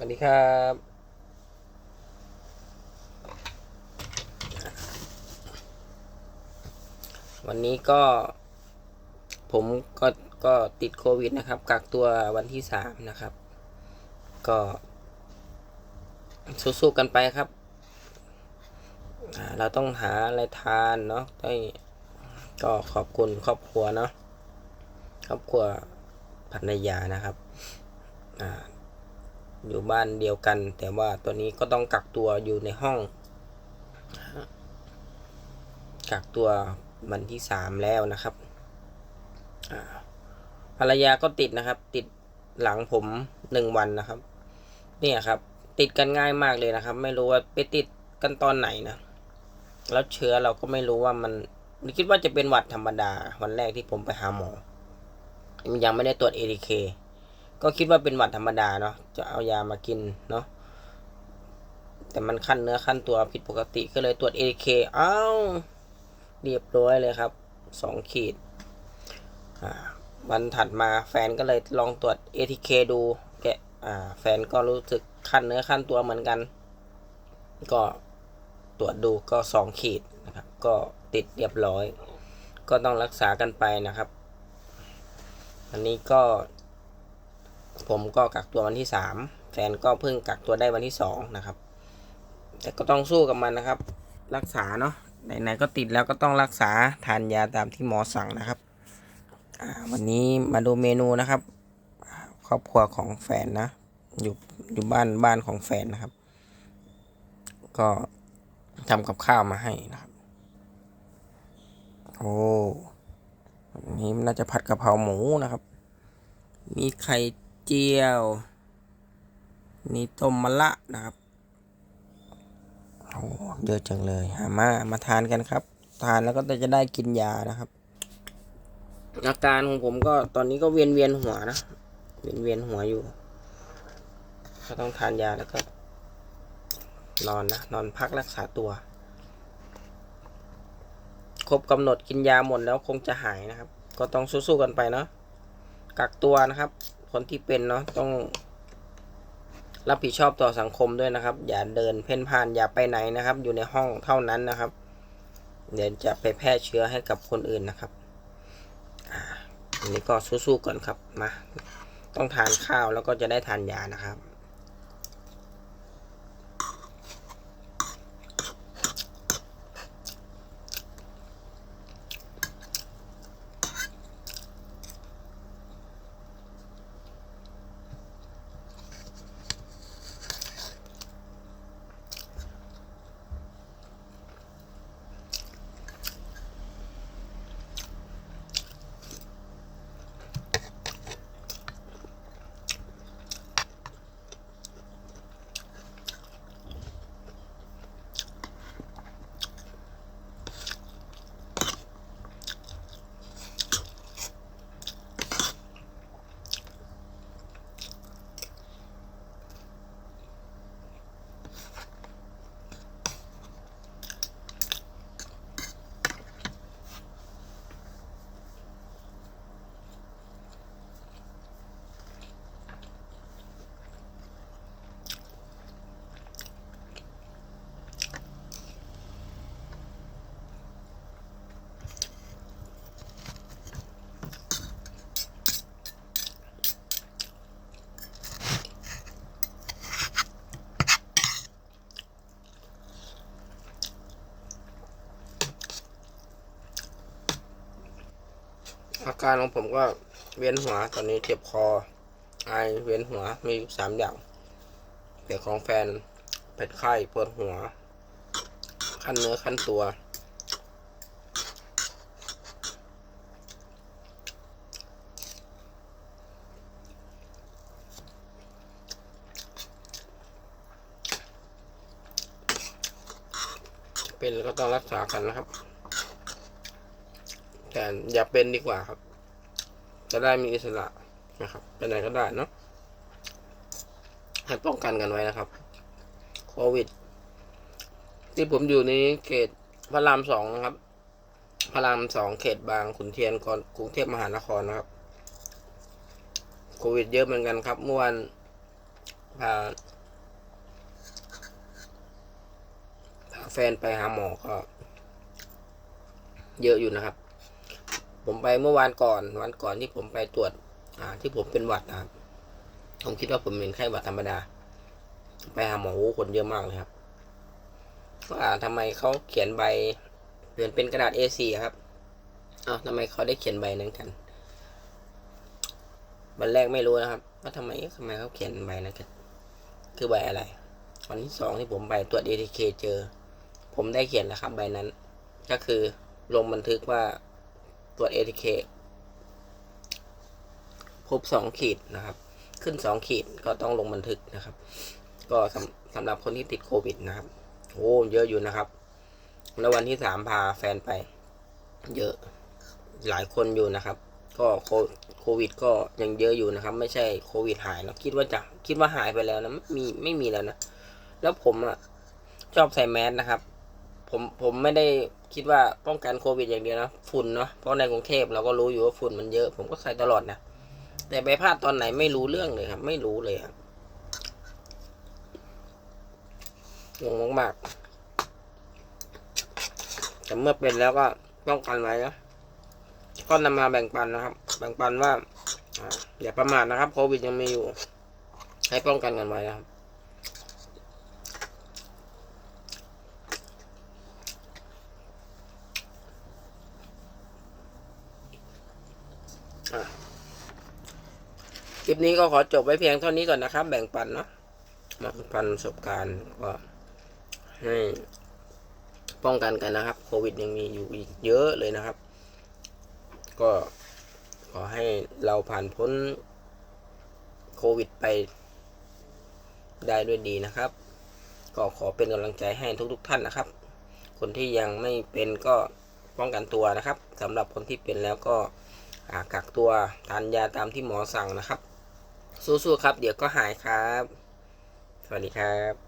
สวัสดีครับวันนี้ก็ ผมก็ก็ติดโควิดนะครับกักตัววันที่สามนะครับ ก็สู้ๆกันไปครับ เราต้องหาอะไรทานเนาะได้ก็ขอบคุณครอบครัวเนาะครอบครัวภรรยานะครับ อ่า อยู่บ้านเดียวกัน แต่ว่าตัวนี้ก็ต้องกักตัวอยู่ในห้อง กักตัววันที่สามแล้วนะครับภรรยาก็ติดนะครับ ติดหลังผมหนึ่งวันนะครับ เนี่ยครับ ติดกันง่ายมากเลยนะครับ ไม่รู้ว่าไปติดกันตอนไหนนะแล้วเชื้อเราก็ไม่รู้ว่ามันคิดว่าจะเป็นหวัดธรรมดา วันแรกที่ผมไปหาหมอ ยังไม่ได้ตรวจ ATK ก็คิดว่าเป็นหวัดธรรมดาเนาะจะเอายามากินเนาะแต่มันขั้นเนื้อขั้นตัวผิดปกติก็เลยตรวจ ATK อ้าวเรียบร้อยเลยครับสองขีดวันถัดมาแฟนก็เลยลองตรวจ ATK ดูแกแฟนก็รู้สึกขั้นเนื้อขั้นตัวเหมือนกัน ก็ตรวจดูก็สองขีดนะครับ ก็ติดเรียบร้อย ก็ต้องรักษากันไปนะครับ อันนี้ก็ ผมก็กักตัววันที่สามแฟนก็เพิ่งกักตัวได้วันที่สองนะครับ แต่ก็ต้องสู้กับมันนะครับ รักษาเนาะไหนๆก็ติดแล้วก็ต้องรักษาทานยาตามที่หมอสั่งนะครับวันนี้มาดูเมนูนะครับ ครอบครัวของแฟนนะ อยู่อยู่บ้านบ้านของแฟนนะครับ ก็ทำกับข้าวมาให้นะครับ โอ้อันนี้น่าจะผัดกะเพราหมูนะครับ มีไข่ เจียวมีต้มมะละนะครับโอ้เยอะจังเลยหามามาทานกันครับ ทานแล้วก็จะได้กินยานะครับอาการของผมก็ตอนนี้ก็เวียนเวียนหัวนะ เวียนเวียนหัวอยู่ ก็ต้องทานยาแล้วก็นอนนะนอนพักรักษาตัว ครบกำหนดกินยาหมดแล้วคงจะหายนะครับ ก็ต้องสู้ๆกันไปเนาะกักตัวนะครับ คนที่เป็นเนาะต้องรับผิดชอบต่อสังคมด้วยนะครับ อย่าเดินเพ่นพ่านอย่าไปไหนนะครับ อยู่ในห้องเท่านั้นนะครับ เดี๋ยวจะไปแพร่เชื้อให้กับคนอื่นนะครับอันนี้ก็สู้ๆก่อนครับมาต้องทานข้าวแล้วก็จะได้ทานยานะครับ อาการของผมก็เวียนหัวตอนนี้เจ็บคอ ไอเวียนหัวมีสามอย่างแต่ของแฟนเป็นไข้ปวดหัว ขั้นเนื้อขั้นตัว เป็นแล้วก็ต้องรักษากันนะครับ แทนอย่าเป็นดีกว่าครับ จะได้มีอิสระนะครับเป็นไหนก็ได้เนาะให้ป้องกันกันไว้นะครับโควิด ที่ผมอยู่นี้เขตพระรามสองนะครับพระรามสองเขตบางขุนเทียนกกรุงเทพมหานครนะครับโควิด เยอะเหมือนกันครับ เมื่อวันพาพาแฟนไปหาหมอก็ เยอะอยู่นะครับ ผมไปเมื่อวานก่อนวันก่อนที่ผมไปตรวจ อ่า ที่ผมเป็นหวัดนะครับผมคิดว่าผมเป็นไข้หวัดธรรมดา ไปหาหมอโอ้คนเยอะมากเลยครับว่าทำไมเขาเขียนใบเปลี่ยนเป็นกระดาษ A4 ครับเอาทำไมเขาได้เขียนใบนั้นกันวันแรกไม่รู้นะครับ ว่าทำไมทำไมเขาเขียนใบนั้นกันคือใบอะไร วันที่สองที่ผมไปตรวจ ATK เจอ ผมได้เขียนแล้วครับ ใบนั้น ก็คือลงบันทึกว่า ตรวจ ATK พบสองขีดนะครับ ขึ้นสองขีดก็ต้องลงบันทึกนะครับ ก็สำสำหรับคนที่ติดโควิดนะครับโอ้เยอะอยู่นะครับ แล้ววันที่สามพาแฟนไป เยอะหลายคนอยู่นะครับ ก็โควิดก็ยังเยอะอยู่นะครับ ไม่ใช่โควิดหายแล้วคิดว่าจะคิดว่าหายไปแล้วนะไม่มีไม่มีแล้วนะ แล้วผมอะชอบใส่แมสนะครับ ผมผมไม่ได้คิดว่าป้องกันโควิดอย่างเดียวนะฝุ่นเนาะเพราะในกรุงเทพเราก็รู้อยู่ว่าฝุ่นมันเยอะ ผมก็ใส่ตลอดนะแต่ไปพลาดตอนไหนไม่รู้เรื่องเลยครับ ไม่รู้เลยครับงงมากๆแต่เมื่อเป็นแล้วก็ป้องกันไว้นะก็นำมาแบ่งปันนะครับ แบ่งปันว่าอ่าอย่าประมาทนะครับโควิดยังมีอยู่ ให้ป้องกันกันไว้นะครับ คลิปนี้ก็ขอจบไว้เพียงเท่านี้ก่อนนะครับ แบ่งปันเนาะมาแบ่งปันประสบการณ์ก็ให้ป้องกันกันนะครับ โควิดยังมีอยู่อีกเยอะเลยนะครับ ก็ขอให้เราผ่านพ้นโควิดไปได้ด้วยดีนะครับ ก็ขอเป็นกำลังใจให้ทุกๆทท่านนะครับ คนที่ยังไม่เป็นก็ป้องกันตัวนะครับสำหรับคนที่เป็นแล้วก็ กักตัวทานยาตามที่หมอสั่งนะครับ สู้ๆครับ เดี๋ยวก็หายครับ สวัสดีครับ